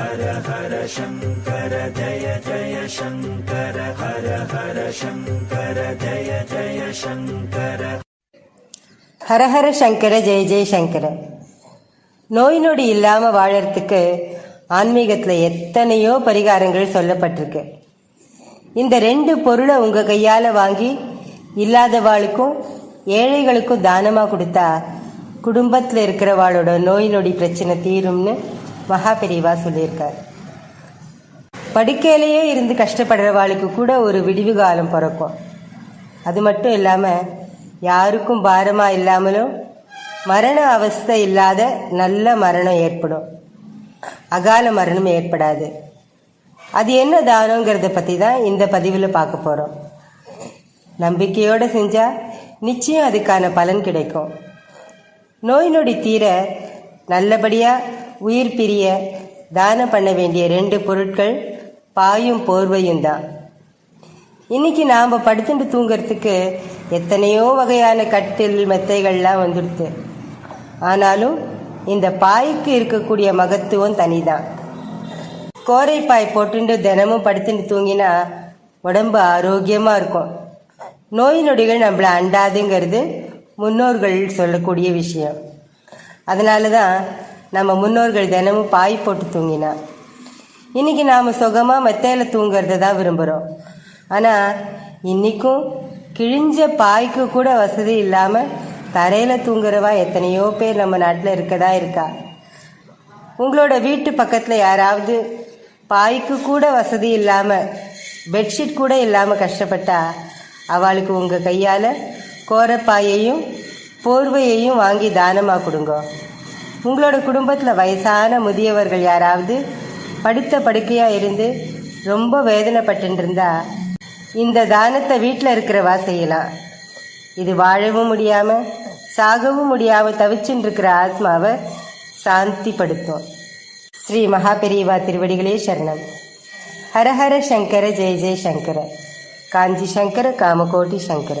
ஹர ஹர சங்கர ஜய ஜய சங்கர ஹர ஹர சங்கர ஜய ஜய சங்கர. ஹரஹர சங்கர ஜெய ஜெய சங்கர. நோய் நொடி இல்லாம வாழறதுக்கு ஆன்மீகத்துல எத்தனையோ பரிகாரங்கள் சொல்லப்பட்டிருக்கு. இந்த ரெண்டு பொருளை உங்க கையால வாங்கி இல்லாதவாளுக்கும் ஏழைகளுக்கும் தானமா கொடுத்தா குடும்பத்துல இருக்கிறவாளோட நோய் நொடி பிரச்சனை தீரும்னு மகா பெரியவா சொல்லியிருக்கார். படுக்கையிலேயே இருந்து கஷ்டப்படுறவாளுக்கு கூட ஒரு விடிவு காலம் பிறக்கும். அது மட்டும் இல்லாமல் யாருக்கும் பாரமாக இல்லாமலும் மரண அவஸ்தை இல்லாத நல்ல மரணம் ஏற்படும். அகால மரணம் ஏற்படாது. அது என்ன தானங்கிறத பற்றி தான் இந்த பதிவில் பார்க்க போகிறோம் நம்பிக்கையோடு செஞ்சால் நிச்சயம் அதுக்கான பலன் கிடைக்கும். நோய் நொடி தீர நல்லபடியாக உயிர் பிரிய தானம் பண்ண வேண்டிய ரெண்டு பொருட்கள் பாயும் போர்வையும் தான் இன்னைக்கு நாம் படுத்துட்டு தூங்குறதுக்கு எத்தனையோ வகையான கட்டில் மெத்தைகள்லாம் வந்துடுது ஆனாலும் இந்த பாய்க்கு இருக்கக்கூடிய மகத்துவம் தனிதான். கோரைப்பாய் போட்டுண்டு தினமும் படுத்துட்டு தூங்கினா உடம்பு ஆரோக்கியமாக இருக்கும். நோய் நொடிகள் நம்மளை அண்டாதுங்கிறது முன்னோர்கள் சொல்லக்கூடிய விஷயம். அதனால தான் நம்ம முன்னோர்கள் தினமும் பாய் போட்டு தூங்கினா. இன்னைக்கு நாம் சுகமாக மெத்தையில் தூங்குறத தான் விரும்புகிறோம் ஆனால் இன்னைக்கும் கிழிஞ்ச பாய்க்கு கூட வசதி இல்லாமல் தரையில் தூங்குறவா எத்தனையோ பேர் நம்ம நாட்டில் இருக்கதா இருக்கா? உங்களோட வீட்டு பக்கத்தில் யாராவது பாய்க்கு கூட வசதி இல்லாமல் பெட்ஷீட் கூட இல்லாமல் கஷ்டப்பட்டா அவளுக்கு உங்கள் கையால் கோரப்பாயையும் போர்வையையும் வாங்கி தானமாக கொடுங்க. உங்களோட குடும்பத்தில் வயசான முதியவர்கள் யாராவது படுத்த படுக்கையாக இருந்து ரொம்ப வேதனைப்பட்டுருந்தா இந்த தானத்தை வீட்டில் இருக்கிறவா செய்யலாம். இது வாழவும் முடியாமல் சாகவும் முடியாமல் தவிச்சுட்டு இருக்கிற ஆத்மாவை சாந்திப்படுத்தும். ஸ்ரீ மகாபெரியவா திருவடிகளே சரணம். ஹரஹர சங்கர ஜெய ஜெய சங்கர. காஞ்சி சங்கர காமகோட்டி சங்கர.